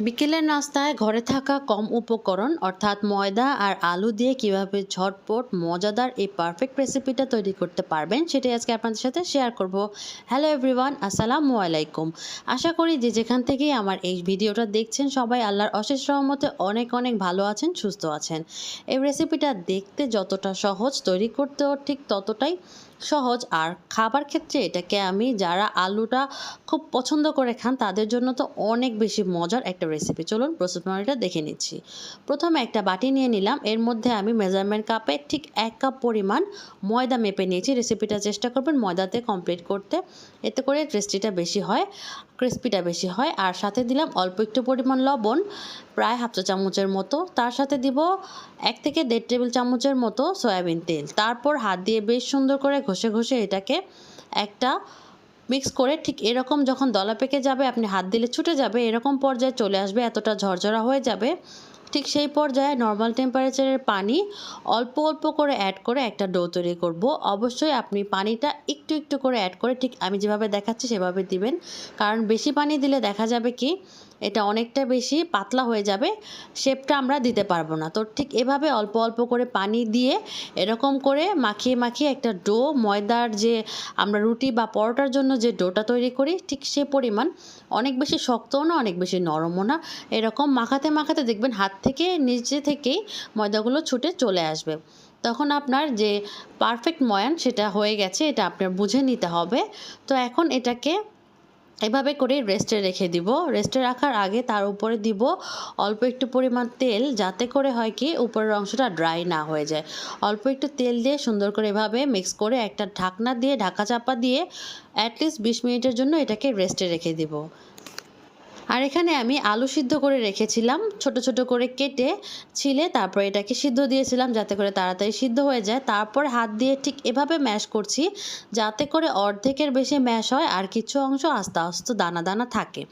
বিকেলের নাস্তায় ঘরে থাকা কম উপকরণ, অর্থাৎ ময়দা আর আলু দিয়ে কীভাবে ঝটপট মজাদার এই পারফেক্ট রেসিপিটা তৈরি করতে পারবেন, সেটাই আজকে আপনাদের সাথে শেয়ার করব। হ্যালো এভরিওয়ান আসসালামু আলাইকুম। আশা করি যে যেখান থেকেই আমার এই ভিডিওটা দেখছেন, সবাই আল্লাহর অশেষ রহমতে অনেক অনেক ভালো আছেন, সুস্থ আছেন। এই রেসিপিটা দেখতে যতটা সহজ তৈরি করতেও ঠিক ততটাই সহজ। আর খাবার ক্ষেত্রে এটাকে আমি যারা আলুটা খুব পছন্দ করে খান, তাদের জন্য তো অনেক বেশি মজার একটা রেসিপি চলুন প্রস্তুত প্রণালীটা দেখে নিচ্ছি। প্রথমে একটা বাটি নিয়ে নিলাম। এর মধ্যে আমি মেজারমেন্ট কাপে ঠিক এক কাপ পরিমাণ ময়দা মেপে নিয়েছি। রেসিপিটা চেষ্টা করবেন ময়দাতে কমপ্লিট করতে। এতে করে টেস্টিটা বেশি হয়। ক্রিস্পিটা বেশি হয়। আর সাথে দিলাম অল্প একটু পরিমাণ লবণ, প্রায় হাফ চা চামচের মতো। তার সাথে দিব এক থেকে দেড় টেবিল চামচের মতো সয়াবিন তেল। তারপর হাত দিয়ে বেশ সুন্দর করে ঘষে ঘষে এটাকে একটা মিক্স করে ঠিক এরকম যখন দলা পেকে যাবে, আপনি হাত দিলে ছুটে যাবে, এরকম পর্যায়ে চলে আসবে, এতটা ঝরঝরা হয়ে যাবে। ঠিক সেই পর্যায়ে নর্মাল টেম্পারেচারের পানি অল্প অল্প করে অ্যাড করে একটা ডো তৈরি করব। অবশ্যই আপনি পানিটা একটু একটু করে অ্যাড করে ঠিক আমি যেভাবে দেখাচ্ছি সেভাবে দিবেন। কারণ বেশি পানি দিলে দেখা যাবে কি এটা অনেকটা বেশি পাতলা হয়ে যাবে, শেপটা আমরা দিতে পারব না। তো ঠিক এভাবে অল্প অল্প করে পানি দিয়ে এরকম করে মাখিয়ে মাখিয়ে একটা ডো, ময়দার যে আমরা রুটি বা পরোটার জন্য যে ডোটা তৈরি করি, ঠিক সে পরিমাণ। অনেক বেশি শক্তও না, অনেক বেশি নরমও না। এরকম মাখাতে মাখাতে দেখবেন হাত থেকে নিচে থেকেই ময়দাগুলো ছুটে চলে আসবে। তখন আপনার যে পারফেক্ট ময়ান সেটা হয়ে গেছে, এটা আপনার বুঝে নিতে হবে। তো এখন এটাকে এভাবে করে রেস্টে রেখে দিব। রেস্টে রাখার আগে তার উপরে দিব অল্প একটু পরিমাণ তেল যাতে করে হয় কি উপরের অংশটা ড্রাই না হয়ে যায়। অল্প একটু তেল দিয়ে সুন্দর করে এভাবে মিক্স করে একটা ঢাকনা দিয়ে ঢাকা চাপা দিয়ে অ্যাটলিস্ট বিশ মিনিটের জন্য এটাকে রেস্টে রেখে দিব। আর এখানে আমি আলু সিদ্ধ করে রেখেছিলাম, ছোট ছোট করে কেটে ছিলে, তারপর এটাকে সিদ্ধ দিয়েছিলাম যাতে করে তাড়াতাড়ি সিদ্ধ হয়ে যায়। তারপর হাত দিয়ে ঠিক এভাবে ম্যাশ করছি যাতে করে অর্ধেকের বেশি ম্যাশ হয় আর কিছু অংশ আস্তে আস্তে দানা দানা থাকে।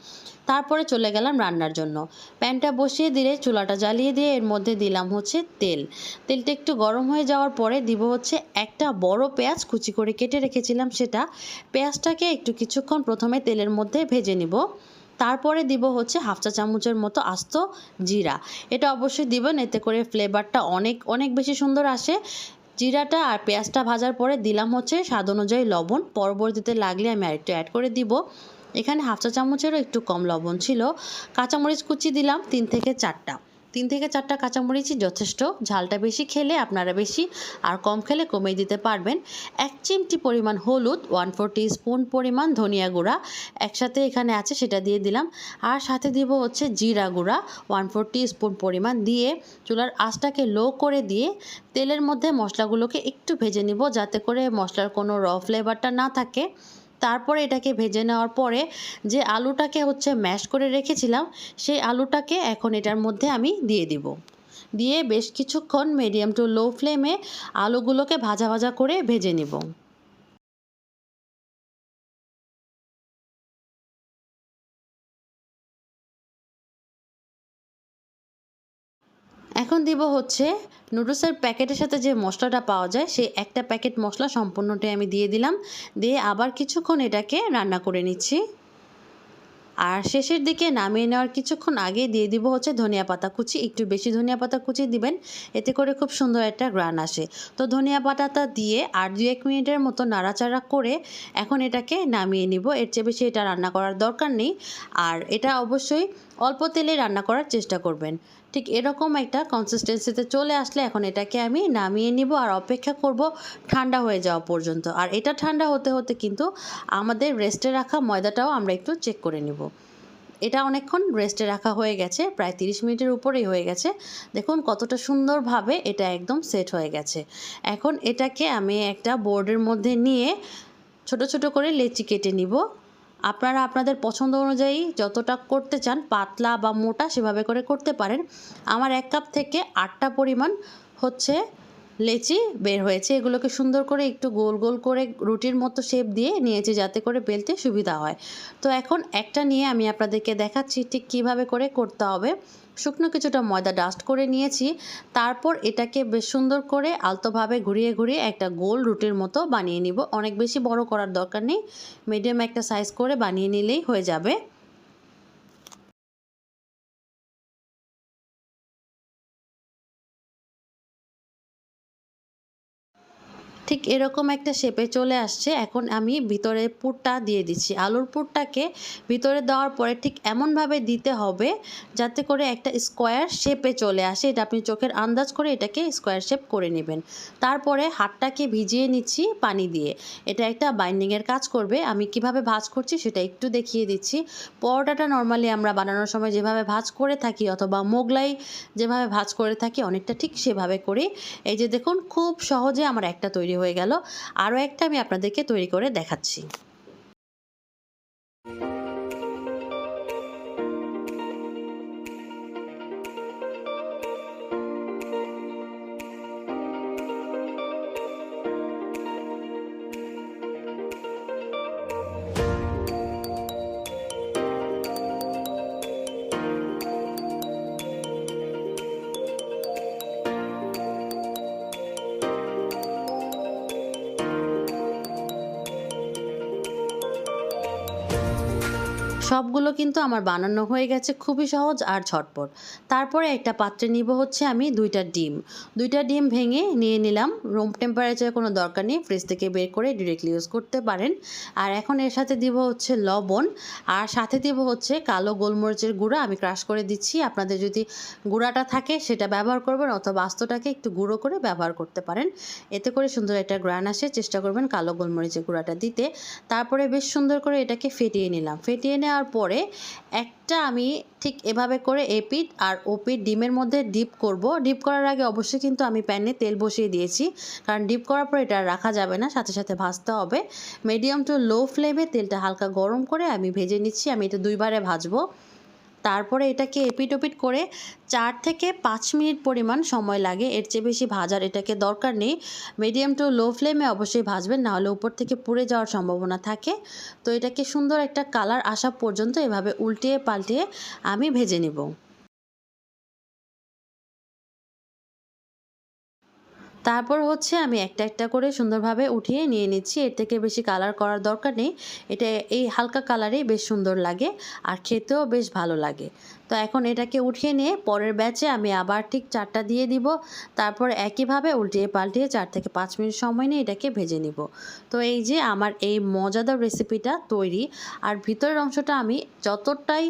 তারপরে চলে গেলাম রান্নার জন্য। প্যানটা বসিয়ে দিলে চুলাটা জ্বালিয়ে দিয়ে এর মধ্যে দিলাম হচ্ছে তেল। তেলটা একটু গরম হয়ে যাওয়ার পরে দিব হচ্ছে একটা বড় পেঁয়াজ কুচি করে কেটে রেখেছিলাম সেটা। পেঁয়াজটাকে একটু কিছুক্ষণ প্রথমে তেলের মধ্যে ভেজে নিব। তারপরে দিব হচ্ছে হাফ চা চামচের মতো আস্ত জিরা। এটা অবশ্যই দিবেন, এতে করে ফ্লেভারটা অনেক অনেক বেশি সুন্দর আসে। জিরাটা আর পেঁয়াজটা ভাজার পরে দিলাম হচ্ছে স্বাদ অনুযায়ী লবণ। পরবর্তীতে লাগলে আমি আরেকটু অ্যাড করে দিব। এখানে হাফ চা চামচেরও একটু কম লবণ ছিল। কাঁচামরিচ কুচি দিলাম তিন থেকে চারটা। তিন থেকে চারটা কাঁচামরিচই যথেষ্ট। ঝালটা বেশি খেলে আপনারা বেশি আর কম খেলে কমিয়ে দিতে পারবেন। এক চিমটি পরিমাণ হলুদ, ওয়ান ফোর স্পুন পরিমাণ ধনিয়া গুঁড়া একসাথে এখানে আছে, সেটা দিয়ে দিলাম। আর সাথে দিব হচ্ছে জিরা গুঁড়া, ওয়ান ফোর স্পুন পরিমাণ দিয়ে চুলার আঁচটাকে লো করে দিয়ে তেলের মধ্যে মশলাগুলোকে একটু ভেজে নিব, যাতে করে মশলার কোনো র ফ্লেভারটা না থাকে। তারপরে এটাকে ভেজে নেওয়ার পরে যে আলুটাকে হচ্ছে ম্যাশ করে রেখেছিলাম, সেই আলুটাকে এখন এটার মধ্যে আমি দিয়ে দিব। দিয়ে বেশ কিছুক্ষণ মিডিয়াম টু লো ফ্লেমে আলুগুলোকে ভাজা ভাজা করে ভেজে নিব। এখন দিব হচ্ছে নুডলসের প্যাকেটের সাথে যে মশলাটা পাওয়া যায়, সেই একটা প্যাকেট মশলা সম্পূর্ণটাই আমি দিয়ে দিলাম। দিয়ে আবার কিছুক্ষণ এটাকে রান্না করে নিচ্ছি। আর শেষের দিকে নামিয়ে নেওয়ার কিছুক্ষণ আগে দিয়ে দিব হচ্ছে ধনিয়া পাতা কুচি। একটু বেশি ধনিয়া পাতা কুচি দিবেন, এতে করে খুব সুন্দর একটা গ্রান আসে। তো ধনিয়া পাতাটা দিয়ে আর দু এক মিনিটের মতো নাড়াচাড়া করে এখন এটাকে নামিয়ে নিব। এর চেয়ে বেশি এটা রান্না করার দরকার নেই। আর এটা অবশ্যই অল্প তেলে রান্না করার চেষ্টা করবেন। ঠিক এরকম একটা কনসিস্টেন্সিতে চলে আসলে এখন এটাকে আমি নামিয়ে নিব আর অপেক্ষা করব ঠান্ডা হয়ে যাওয়া পর্যন্ত। আর এটা ঠান্ডা হতে হতে কিন্তু আমাদের রেস্টে রাখা ময়দাটাও আমরা একটু চেক করে নিব। এটা অনেকক্ষণ রেস্টে রাখা হয়ে গেছে, প্রায় তিরিশ মিনিটের উপরেই হয়ে গেছে। দেখুন কতটা সুন্দরভাবে এটা একদম সেট হয়ে গেছে। এখন এটাকে আমি একটা বোর্ডের মধ্যে নিয়ে ছোট ছোট করে লেচি কেটে নিব। আপনারা আপনাদের পছন্দ অনুযায়ী যতটা করতে চান, পাতলা বা মোটা সেভাবে করে করতে পারেন। আমার এক কাপ থেকে আটটা পরিমাণ হচ্ছে লেচি বের হয়েছে। এগুলোকে সুন্দর করে একটু গোল গোল করে রুটির মতো শেপ দিয়ে নিয়েছি যাতে করে বেলতে সুবিধা হয়। তো এখন একটা নিয়ে আমি আপনাদেরকে দেখাচ্ছি ঠিক কীভাবে করে করতে হবে। শুকনো কিছুটা ময়দা ডাস্ট করে নিয়েছি। তারপর এটাকে বেশ সুন্দর করে আলতোভাবে ঘুরিয়ে ঘুরিয়ে একটা গোল রুটির মতো বানিয়ে নিব। অনেক বেশি বড় করার দরকার নেই। মিডিয়াম একটা সাইজ করে বানিয়ে নিলেই হয়ে যাবে। ঠিক এরকম একটা শেপে চলে আসছে। এখন আমি ভিতরে পুরটা দিয়ে দিচ্ছি। আলুর পুরটাকে ভিতরে দেওয়ার পরে ঠিক এমনভাবে দিতে হবে যাতে করে একটা স্কোয়ার শেপে চলে আসে। এটা আপনি চোখের আন্দাজ করে এটাকে স্কোয়ার শেপ করে নেবেন। তারপরে হাতটাকে ভিজিয়ে নিচ্ছি পানি দিয়ে। এটা একটা বাইন্ডিংয়ের কাজ করবে। আমি কীভাবে ভাজ করছি সেটা একটু দেখিয়ে দিচ্ছি। পরোটাটা নর্মালি আমরা বানানোর সময় যেভাবে ভাজ করে থাকি অথবা মোগলাই যেভাবে ভাজ করে থাকি, অনেকটা ঠিক সেভাবে করি। এই যে দেখুন, খুব সহজে আমার একটা তৈরি হয়ে গেল। আরও একটা আমি আপনাদেরকে তৈরি করে দেখাচ্ছি। সবগুলো কিন্তু আমার বানানো হয়ে গেছে খুবই সহজ আর ঝটপট। তারপরে একটা পাত্রে নিব হচ্ছে আমি দুইটা ডিম। দুইটা ডিম ভেঙে নিয়ে নিলাম। রুম টেম্পারেচারে কোনো দরকার নেই ফ্রিজ থেকে বের করে ডিরেক্টলি ইউজ করতে পারেন। আর এখন এর সাথে দিব হচ্ছে লবণ। আর সাথে দিব হচ্ছে কালো গোলমরিচের গুঁড়া, আমি ক্রাশ করে দিচ্ছি। আপনাদের যদি গুঁড়াটা থাকে সেটা ব্যবহার করবেন অথবা আস্তটাকে একটু গুঁড়ো করে ব্যবহার করতে পারেন। এতে করে সুন্দর একটা গ্রান আসে। চেষ্টা করবেন কালো গোলমরিচের গুঁড়াটা দিতে। তারপরে বেশ সুন্দর করে এটাকে ফেটিয়ে নিলাম। ফেটিয়ে নেওয়ার পরে একটা আমি ঠিক এভাবে করে এপিট আর ওপিট ডিমের মধ্যে ডিপ করব। ডিপ করার আগে অবশ্যই কিন্তু আমি প্যানে তেল বসিয়ে দিয়েছি। কারণ ডিপ করার পর এটা রাখা যাবে না, সাথে সাথে ভাজতে হবে। মিডিয়াম টু লো ফ্লেমে তেলটা হালকা গরম করে আমি ভেজে নিচ্ছি। আমি এটা দুইবারে ভাজবো। তারপরে এটাকে এপিটোপিট করে চার থেকে পাঁচ মিনিট পরিমাণ সময় লাগে। এর চেয়ে বেশি ভাজার এটাকে দরকার নেই। মিডিয়াম টু লো ফ্লেমে অবশ্যই ভাজবেন, নাহলে উপর থেকে পুড়ে যাওয়ার সম্ভাবনা থাকে। তো এটাকে সুন্দর একটা কালার আসা পর্যন্ত এভাবে উল্টিয়ে পাল্টিয়ে আমি ভেজে নেব। তারপর হচ্ছে আমি একটা একটা করে সুন্দরভাবে উঠিয়ে নিয়ে নিচ্ছি। এর থেকে বেশি কালার করার দরকার নেই। এটা এই হালকা কালারেই বেশ সুন্দর লাগে আর খেতেও বেশ ভালো লাগে। তো এখন এটাকে উঠিয়ে নিয়ে পরের ব্যাচে আমি আবার ঠিক চারটা দিয়ে দিব। তারপর একইভাবে উল্টিয়ে পাল্টিয়ে চার থেকে পাঁচ মিনিট সময় নিয়ে এটাকে ভেজে নিব। তো এই যে আমার এই মজাদার রেসিপিটা তৈরি। আর ভিতরের অংশটা আমি যতটাই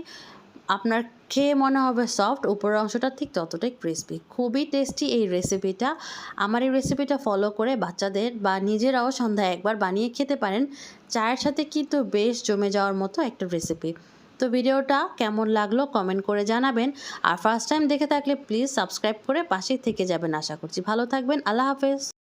আপনার খেয়ে মনে হবে সফট উপরের অংশটা ঠিক ততটাই ক্রিসপি খুবই টেস্টি এই রেসিপিটা আমার এই রেসিপিটা ফলো করে বাচ্চাদের বা নিজেরাও সন্ধ্যায় একবার বানিয়ে খেতে পারেন। চায়ের সাথে কিন্তু বেশ জমে যাওয়ার মতো একটা রেসিপি তো ভিডিওটা কেমন লাগল কমেন্ট করে জানাবেন। আর ফার্স্ট টাইম দেখে থাকলে প্লিজ সাবস্ক্রাইব করে পাশেই থেকে যাবেন আশা করছি। ভালো থাকবেন, আল্লাহ হাফেজ।